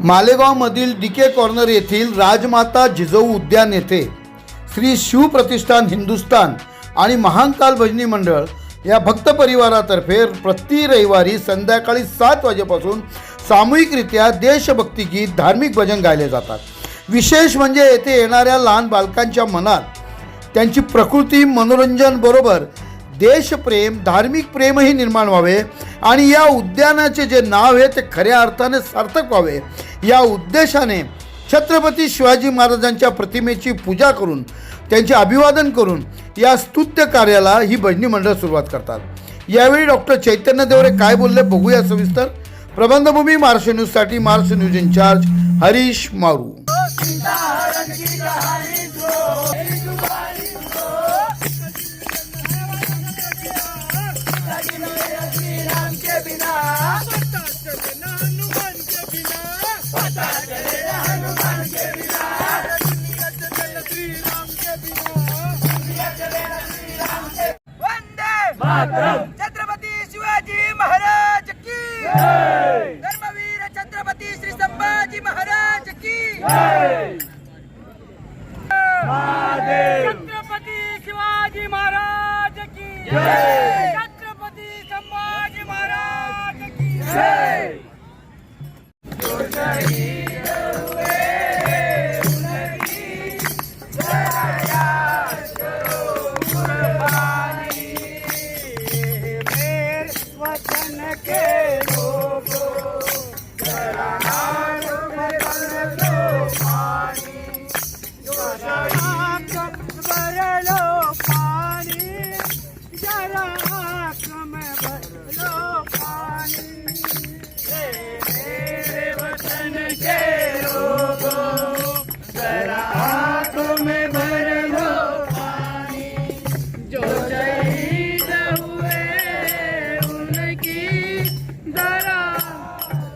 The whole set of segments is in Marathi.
मालेगावमधील डी के कॉर्नर येथील राजमाता जिजाऊ उद्यान येथे श्री शिवप्रतिष्ठान हिंदुस्तान आणि महांकाल भजनी मंडळ या भक्त परिवारातर्फे प्रति रविवारी संध्याकाळी सात वाजेपासून सामूहिकरित्या देशभक्ती गीत धार्मिक भजन गायले जातात. विशेष म्हणजे येथे येणाऱ्या लहान बालकांच्या मनात त्यांची प्रकृती मनोरंजन बरोबर देशप्रेम धार्मिक प्रेमही निर्माण व्हावे आणि या उद्यानाचे जे नाव आहे ते खऱ्या अर्थाने सार्थक व्हावे. या उद्देशाने छत्रपती शिवाजी महाराजांच्या प्रतिमेची पूजा करून त्यांचे अभिवादन करून या स्तुत्य कार्याला ही भजनी मंडळ सुरुवात करतात. यावेळी डॉक्टर चैतन्य देवरे काय बोलले बघूया सविस्तर. प्रबंधभूमी महाराष्ट्र न्यूजसाठी महाराष्ट्र न्यूज इन्चार्ज हरीश मारू. वंदे छत्रपती शिवाजी महाराज की धर्मवीर छत्रपती श्री संभाजी महाराज की छत्रपती शिवाजी महाराज की Yeah.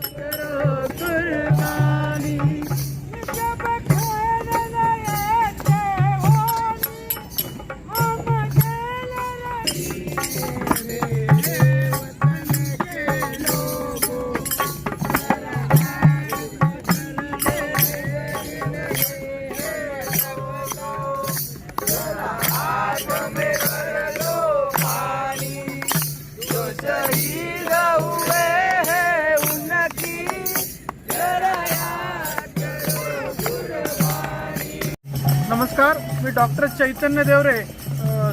मी डॉक्टर चैतन्य देवरे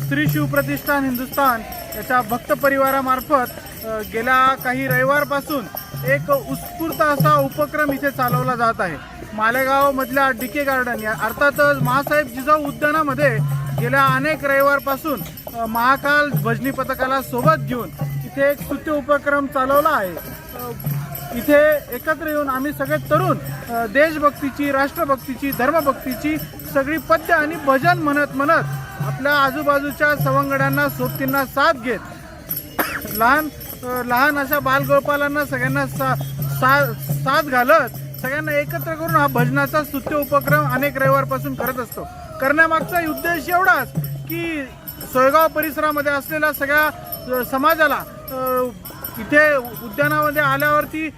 श्री शिवप्रतिष्ठान हिंदुस्थान याच्या भक्त परिवारामार्फत गेल्या काही रविवारपासून एक उत्स्फूर्त असा उपक्रम इथे चालवला जात आहे. मालेगावमधल्या डी के गार्डन या अर्थातच महासाहेब जिजाऊ उद्यानामध्ये गेल्या अनेक रविवारपासून महाकाल भजनी पथकाला सोबत घेऊन इथे एक स्तुत्य उपक्रम चालवला आहे. इथे एकत्र येऊन आम्ही सगळे तरुण देशभक्तीची राष्ट्रभक्तीची धर्मभक्तीची सगळी पद्य आणि भजन म्हणत म्हणत आपल्या आजूबाजूच्या सवंगड्यांना सोबतींना साथ घेत लहान लहान अशा बालगोपालांना सगळ्यांना सा, सा, साथ घालत सगळ्यांना एकत्र करून हा भजनाचा स्तुत्य उपक्रम अनेक रविवारपासून करत असतो. करण्यामागचा उद्देश एवढाच की सोयगाव परिसरामध्ये असलेल्या सगळ्या समाजाला इथे उद्यानामध्ये आल्यावरती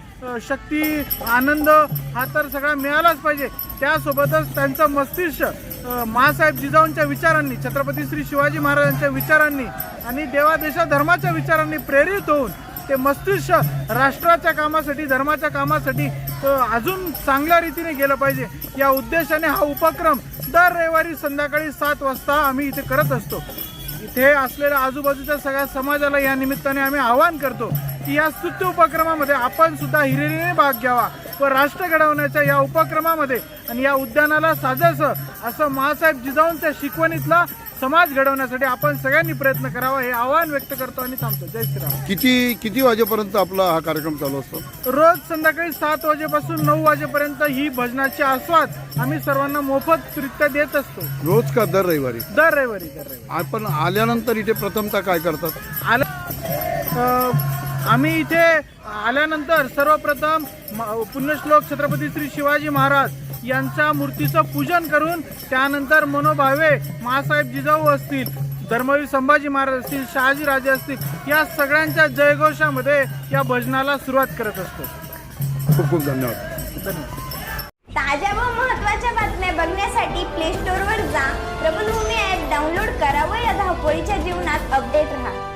शक्ती आनंद हा तर सगळा मिळालाच पाहिजे. त्यासोबतच त्यांचं मस्तिष्क अ, महासाहेब जिजाऊंच्या विचारांनी छत्रपती श्री शिवाजी महाराजांच्या विचारांनी आणि देवादेशा धर्माच्या विचारांनी प्रेरित होऊन ते मस्तिष्क राष्ट्राच्या कामासाठी धर्माच्या कामासाठी अजून चांगल्या रीतीने गेलं पाहिजे. या उद्देशाने हा उपक्रम दर रविवारी संध्याकाळी सात वाजता आम्ही इथे करत असतो. इथे असलेल्या आजूबाजूच्या सगळ्या समाजाला या निमित्ताने आम्ही आवाहन करतो की या स्तुत्य उपक्रमामध्ये आपण सुद्धा हिरिरीने भाग घ्यावा व राष्ट्र घडवण्याच्या या उपक्रमामध्ये आणि या उद्यानाला साजेसं असं महासाहेब जिजाऊंच्या शिकवणीतला समाज घडवण्यासाठी आपण सगळ्यांनी प्रयत्न करावा हे आवाहन व्यक्त करतो आणि थांबतो. जय श्रीराम. किती किती वाजेपर्यंत आपला हा कार्यक्रम चालू असतो? रोज संध्याकाळी सात वाजेपासून नऊ वाजेपर्यंत ही भजनाची आस्वाद आम्ही सर्वांना मोफतरित्या देत असतो. रोज का दर रविवारी? दर रविवारी दर रविवारी. आपण आल्यानंतर इथे प्रथमतः काय करतात? आलं अ, आम्ही इथे आल्यानंतर सर्वप्रथम पुण्यश्लोक छत्रपती श्री शिवाजी महाराज यांच्या मूर्तीचं पूजन करून त्यानंतर मनोभावे महासाहेब जिजाऊ असतील धर्मवीर संभाजी महाराज असतील शहाजी राजे असतील या सगळ्यांच्या जयघोषामध्ये या भजनाला सुरुवात करत असतो. खूप खूप धन्यवाद. धन्यवाद. ताज्या व महत्त्वाच्या बातम्या बघण्यासाठी प्ले स्टोअरवर जा. प्रबलभूमी ॲप डाउनलोड करा व या धावपळीच्या जीवनात अपडेट राहा.